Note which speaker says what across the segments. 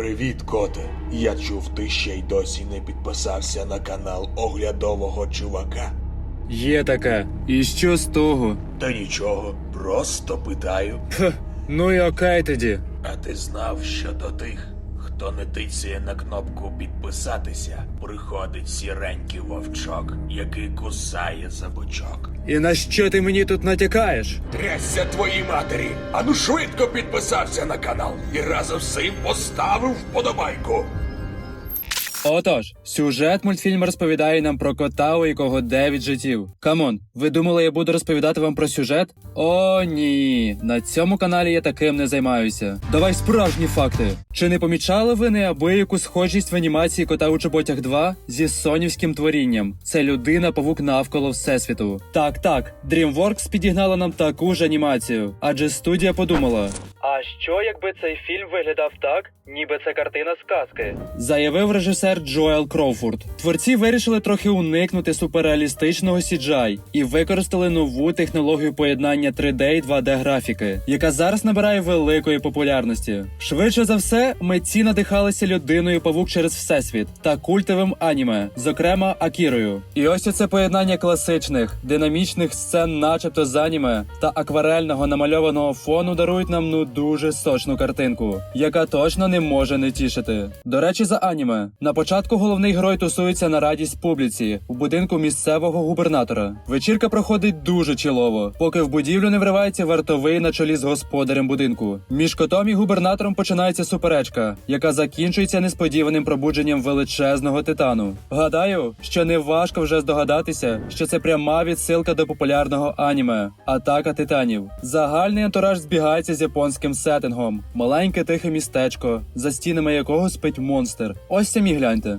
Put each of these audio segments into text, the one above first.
Speaker 1: Привіт, коте. Я чув, ти ще й досі не підписався на канал оглядового чувака.
Speaker 2: Є така. І що з того?
Speaker 1: Та нічого, просто питаю.
Speaker 2: Пх, ну і окей тоді.
Speaker 1: А ти знав, що до тих, хто не тицяє на кнопку підписатися, приходить сіренький вовчок, який кусає за бочок.
Speaker 2: І на що ти мені тут натякаєш?
Speaker 1: Трясся твоїй матері! Ану швидко підписався на канал і разом з цим поставив вподобайку.
Speaker 2: Отож, сюжет мультфільму розповідає нам про кота, у якого 9 життів. Камон, ви думали, я буду розповідати вам про сюжет? О, ні, на цьому каналі я таким не займаюся. Давай справжні факти. Чи не помічали ви неабияку схожість в анімації кота у чоботях 2 зі сонівським творінням? Це людина павук навколо всесвіту. Так, так, DreamWorks підігнала нам таку ж анімацію, адже студія подумала. А що, якби цей фільм виглядав так, ніби це картина сказки? Заявив режисер Джоел Кроуфорд. Творці вирішили трохи уникнути суперреалістичного CGI і використали нову технологію поєднання 3D і 2D графіки, яка зараз набирає великої популярності. Швидше за все, митці надихалися людиною павук через всесвіт та культовим аніме, зокрема Акірою. І ось оце поєднання класичних, динамічних сцен, начебто з аніме, та акварельного намальованого фону дарують нам ну дуже сочну картинку, яка точно не може не тішити. До речі, за аніме на початку головний герой тусується на радість публіці у будинку місцевого губернатора. Вечірка проходить дуже чілово, поки в будівлю не вривається вартовий на чолі з господарем будинку. Між котом і губернатором починається суперечка, яка закінчується несподіваним пробудженням величезного титану. Гадаю, що не важко вже здогадатися, що це пряма відсилка до популярного аніме Атака титанів. Загальний антураж збігається з японським сеттингом. Маленьке тихе містечко, за стінами якого спить монстр. Ось самі гляньте.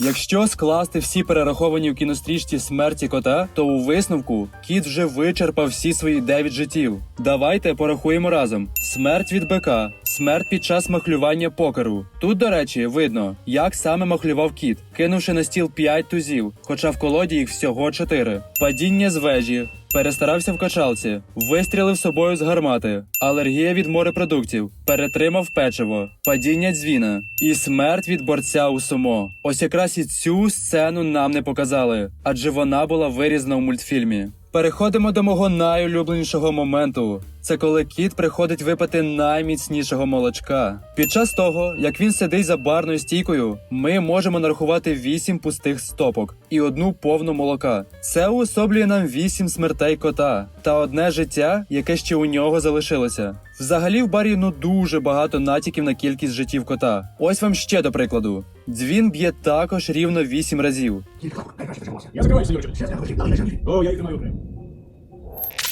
Speaker 2: Якщо скласти всі перераховані в кінострічці смерті кота, то у висновку кіт вже вичерпав всі свої 9 життів. Давайте порахуємо разом: смерть від бика, смерть під час махлювання покеру. Тут, до речі, видно, як саме махлював кіт, кинувши на стіл 5 тузів, хоча в колоді їх всього 4. Падіння з вежі. Перестарався в качалці, вистрілив собою з гармати, алергія від морепродуктів, перетримав печиво, падіння дзвіна і смерть від борця у сумо. Ось якраз і цю сцену нам не показали, адже вона була вирізана у мультфільмі. Переходимо до мого найулюбленішого моменту. Це коли кіт приходить випити найміцнішого молочка. Під час того, як він сидить за барною стійкою, ми можемо нарахувати вісім пустих стопок і одну повну молока. Це уособлює нам вісім смертей кота та одне життя, яке ще у нього залишилося. Взагалі в барі ну дуже багато натяків на кількість життів кота. Ось вам ще до прикладу. Дзвін б'є також рівно вісім разів.
Speaker 3: Я. О, я знаю.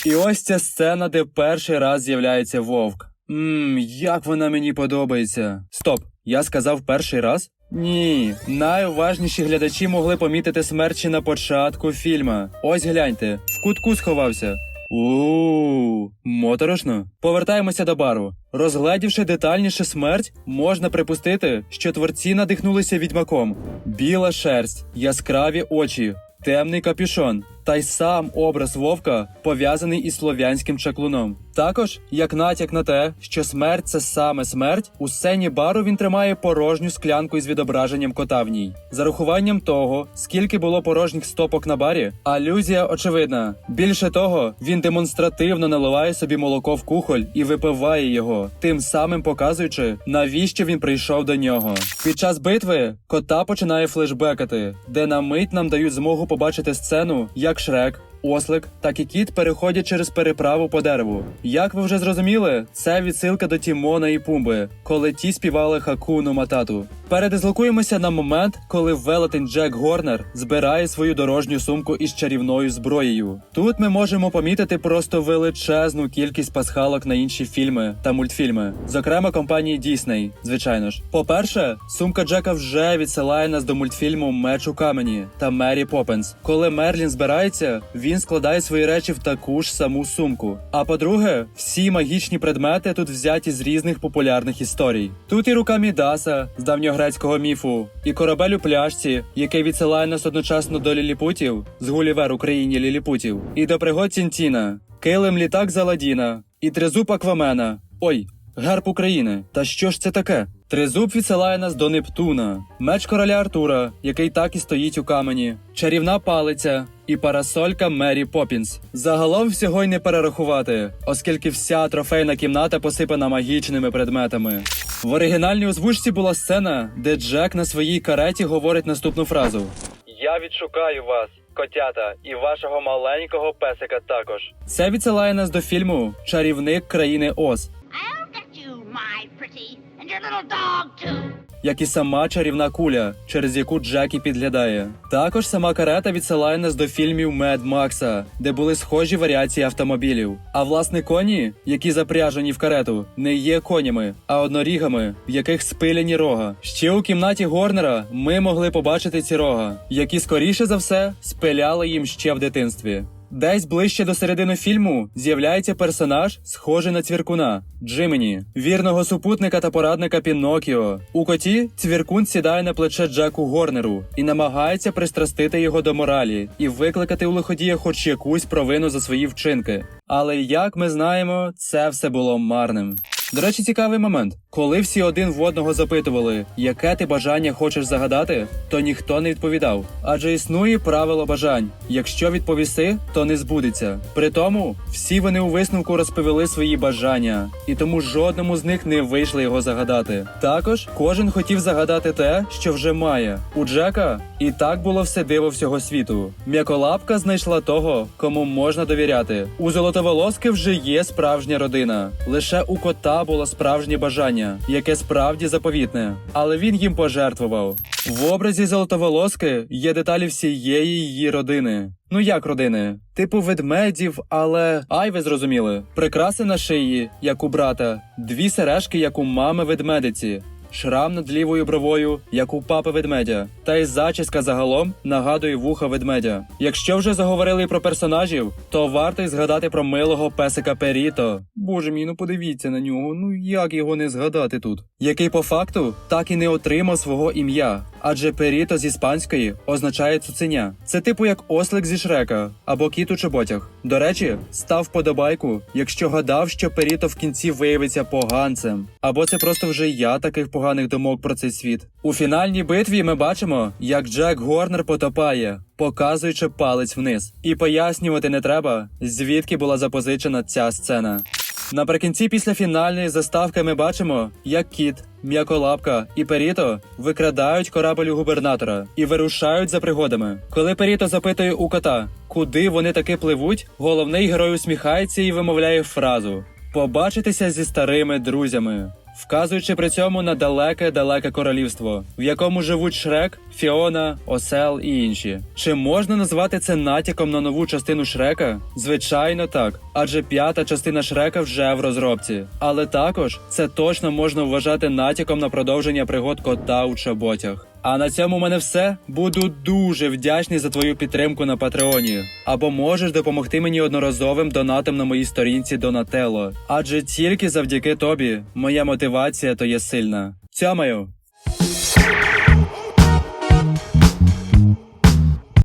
Speaker 2: І ось ця сцена, де перший раз з'являється вовк. Ммм, як вона мені подобається. Стоп, я сказав перший раз? Ні, найуважніші глядачі могли помітити смерть ще на початку фільма. Ось гляньте, в кутку сховався. У моторошно. Повертаємося до бару. Розгледівши детальніше смерть, можна припустити, що творці надихнулися відьмаком. Біла шерсть, яскраві очі, темний капюшон, та й сам образ вовка пов'язаний із слов'янським чаклуном. Також, як натяк на те, що смерть це саме смерть, у сцені бару він тримає порожню склянку із відображенням кота в ній. За рахуванням того, скільки було порожніх стопок на барі, алюзія очевидна. Більше того, він демонстративно наливає собі молоко в кухоль і випиває його, тим самим показуючи, навіщо він прийшов до нього. Під час битви кота починає флешбекати, де на мить нам дають змогу побачити сцену, як Шрек. Ослик, так і кіт переходять через переправу по дереву. Як ви вже зрозуміли, це відсилка до Тімона і Пумби, коли ті співали Хакуну Матату. Передислокуємося на момент, коли велетень Джек Горнер збирає свою дорожню сумку із чарівною зброєю. Тут ми можемо помітити просто величезну кількість пасхалок на інші фільми та мультфільми, зокрема компанії Дісней. Звичайно ж, по-перше, сумка Джека вже відсилає нас до мультфільму Меч у камені та Мері Поппенс. Коли Мерлін збирається, він складає свої речі в таку ж саму сумку. А по-друге, всі магічні предмети тут взяті з різних популярних історій. Тут і рука Мідаса з давньогрецького міфу, і корабель у пляшці, який відсилає нас одночасно до ліліпутів з Гулівер Україні ліліпутів, і до пригод Тінтіна, килим літак з Аладдіна, і тризуб Аквамена. Ой, герб України. Та що ж це таке? Тризуб відсилає нас до Нептуна, меч короля Артура, який так і стоїть у камені, чарівна палиця і парасолька Мері Поппінс. Загалом всього й не перерахувати, оскільки вся трофейна кімната посипана магічними предметами. В оригінальній озвучці була сцена, де Джек на своїй кареті говорить наступну фразу: Я відшукаю вас, котята, і вашого маленького песика також. Це відсилає нас до фільму Чарівник країни Оз.
Speaker 4: I'll get you, my pretty, and your little dog too.
Speaker 2: Як і сама чарівна куля, через яку Джекі підглядає. Також сама карета відсилає нас до фільмів Мед Макса, де були схожі варіації автомобілів. А власне коні, які запряжені в карету, не є конями, а однорігами, в яких спиляні рога. Ще у кімнаті Горнера ми могли побачити ці рога, які скоріше за все спиляли їм ще в дитинстві. Десь ближче до середини фільму з'являється персонаж, схожий на цвіркуна Джимені, вірного супутника та порадника Пінокіо. У коті цвіркун сідає на плече Джеку Горнеру і намагається пристрастити його до моралі і викликати у лиходія хоч якусь провину за свої вчинки. Але як ми знаємо, це все було марним. До речі, цікавий момент. Коли всі один в одного запитували, яке ти бажання хочеш загадати, то ніхто не відповідав. Адже існує правило бажань: якщо відповіси, то не збудеться. При тому всі вони у висновку розповіли свої бажання, і тому жодному з них не вийшло його загадати. Також кожен хотів загадати те, що вже має. У Джека і так було все диво всього світу. М'яколапка знайшла того, кому можна довіряти. У золотоволоски вже є справжня родина. Лише у кота було справжнє бажання, яке справді заповітне, але він їм пожертвував. В образі золотоволоски є деталі всієї її родини. Ну як родини? Типу ведмедів, але ай ви зрозуміли. Прикраси на шиї, як у брата, дві сережки, як у мами ведмедиці. Шрам над лівою бровою, як у папи ведмедя, та й зачіска загалом нагадує вуха ведмедя. Якщо вже заговорили про персонажів, то варто й згадати про милого песика Періто. Боже мій, ну подивіться на нього, ну як його не згадати тут? Який по факту так і не отримав свого ім'я, адже Періто з іспанської означає цуценя. Це типу як ослик зі шрека або кіт у чоботях. До речі, став подобайку, якщо гадав, що Періто в кінці виявиться поганцем. Або це просто вже я таких поганих думок про цей світ. У фінальній битві ми бачимо, як Джек Горнер потопає, показуючи палець вниз. І пояснювати не треба, звідки була запозичена ця сцена. Наприкінці після фінальної заставки ми бачимо, як кіт, м'яколапка і Періто викрадають корабель у губернатора і вирушають за пригодами. Коли Періто запитує у кота, куди вони таки пливуть, головний герой усміхається і вимовляє фразу побачитися зі старими друзями. Вказуючи при цьому на далеке далеке королівство, в якому живуть Шрек, Фіона, Осел і інші. Чи можна назвати це натяком на нову частину Шрека? Звичайно, так, адже п'ята частина Шрека вже в розробці. Але також це точно можна вважати натяком на продовження пригод кота у чоботях. А на цьому в мене все. Буду дуже вдячний за твою підтримку на Патреоні. Або можеш допомогти мені одноразовим донатом на моїй сторінці Донателло. Адже тільки завдяки тобі моя мотивація то є сильна. Цямаю!